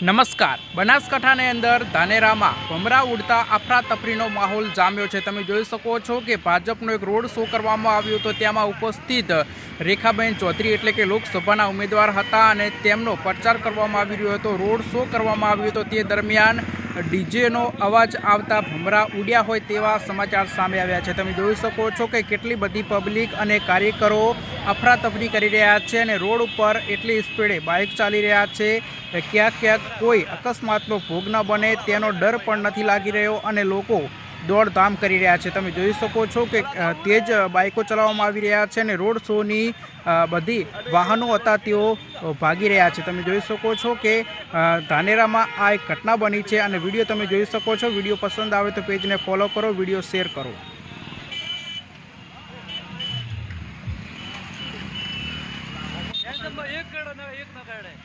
નમસ્કાર. બનાસકાંઠાની અંદર ધાનેરામાં ભમરા ઉડતા અફરાતફરીનો માહોલ જામ્યો છે. તમે જોઈ શકો છો કે ભાજપનો એક રોડ શો કરવામાં આવ્યો હતો. તેમાં ઉપસ્થિત રેખાબેન ચૌધરી એટલે કે લોકસભાના ઉમેદવાર હતા અને તેમનો પ્રચાર કરવામાં આવી રહ્યો હતો. રોડ શો કરવામાં આવ્યો હતો. તે દરમિયાન ડીજેનો અવાજ આવતા ભમરા ઉડ્યા હોય તેવા સમાચાર સામે આવ્યા છે. તમે જોઈ શકો છો કે કેટલી બધી પબ્લિક અને કાર્યકરો અફરાતફરી કરી રહ્યા છે અને રોડ ઉપર એટલી સ્પીડે બાઇક ચાલી રહ્યા છે. ક્યાંક ક્યાંક કોઈ અકસ્માતનો ભોગ ન બને તેનો ડર પણ નથી લાગી રહ્યો અને લોકો દોડધામ કરી રહ્યા છે. તમે જોઈ શકો છો કે તેજ બાઇકો ચલાવવામાં આવી રહ્યા છે અને રોડ શોની બધી વાહનો હતા તેઓ ભાગી રહ્યા છે. તમે જોઈ શકો છો કે ધાનેરામાં આ એક ઘટના બની છે અને વીડિયો તમે જોઈ શકો છો. વીડિયો પસંદ આવે તો પેજને ફોલો કરો, વીડિયો શેર કરો. એક એક